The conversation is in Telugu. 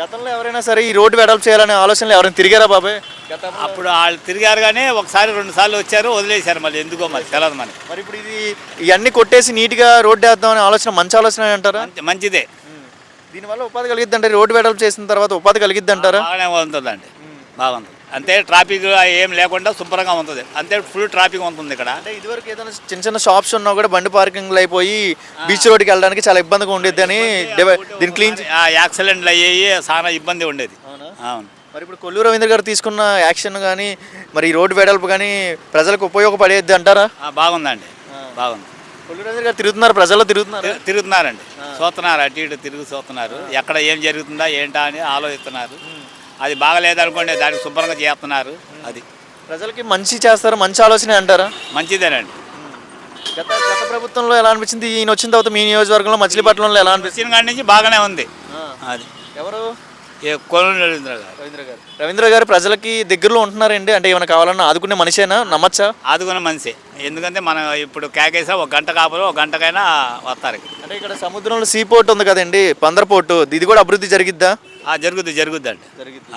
గతంలో ఎవరైనా సరే ఈ రోడ్డు వెడల్పు చేయాలనే ఆలోచనలు ఎవరైనా తిరిగారా బాబాయ్ గతంలో? అప్పుడు వాళ్ళు తిరిగారు కానీ ఒకసారి రెండు సార్లు వచ్చారు వదిలేశారు మళ్ళీ. ఎందుకో మరి తెలియదు మనకి. మరి ఇప్పుడు ఇది ఇవన్నీ కొట్టేసి నీట్గా రోడ్డు వేద్దాం అనే ఆలోచన మంచి ఆలోచన అంటారా? మంచి- మంచిదే. దీనివల్ల ఉపాధి కలిగిద్ది అంటే రోడ్డు వెడల్పు చేసిన తర్వాత ఉపాధి కలిగిద్ది అంటారా బాగానే ఉంటుందండి. బాగుంటుంది. అంతే ట్రాఫిక్ ఏం లేకుండా శుభ్రంగా ఉంటుంది. అంతే ఫుల్ ట్రాఫిక్ ఉంటుంది ఇక్కడ. అంటే ఇదివరకు ఏదైనా చిన్న చిన్న షాప్స్ ఉన్నా కూడా బండి పార్కింగ్లు అయిపోయి బీచ్ రోడ్డుకి వెళ్ళడానికి చాలా ఇబ్బందిగా ఉండేది అని దీన్ని క్లీన్ యాక్సిడెంట్లు అయ్యేవి చాలా ఇబ్బంది ఉండేది. అవునా? మరి ఇప్పుడు కొల్లు రవీంద్ర గారు తీసుకున్న యాక్షన్ కానీ మరి ఈ రోడ్డు వెడల్పు కానీ ప్రజలకు ఉపయోగపడేది అంటారా? బాగుందండి. బాగుంది. కొల్లు రవీంద్ర గారు తిరుగుతున్నారు ప్రజల్లో తిరుగుతున్నారు? తిరు- తిరుగుతున్నారండి. చూస్తున్నారు అటు ఇటు తిరుగు చూస్తున్నారు. ఎక్కడ ఏం జరుగుతుందా ఏంటా అని ఆలోచిస్తున్నారు. అది బాగలేదనుకోండి దానికి శుభ్రంగా చేస్తున్నారు. అది. ప్రజలకి మంచి చేస్తారు మంచి ఆలోచన అంటారా? మంచిదేనండి. గత గత ప్రభుత్వంలో ఎలా అనిపించింది? ఈయన వచ్చిన తర్వాత మీ నియోజకవర్గంలో మచిలీపట్నంలో ఎలా అనిపించింది? వచ్చిన కాడి నుంచి బాగానే ఉంది. అది. ఎవరు? ఏ రవీంద్ర గారు. రవీంద్ర గారు. రవీంద్ర గారు ప్రజలకి దగ్గరలో ఉంటున్నారండి? అంటే ఏమైనా కావాలన్నా ఆదుకునే మనిషేనా? నమ్మచ్చా? ఆదుకున్న మనిషి. ఎందుకంటే మనం ఇప్పుడు కేకేసా ఒక గంట కాపులు ఒక గంటకైనా వస్తారు. అంటే ఇక్కడ సముద్రంలో సీ పోర్ట్ ఉంది కదండి పందర పోర్టు ఇది కూడా అభివృద్ధి జరిగిద్దా? ఆ, జరుగుద్ది జరుగుద్దండి. జరిగిద్ది.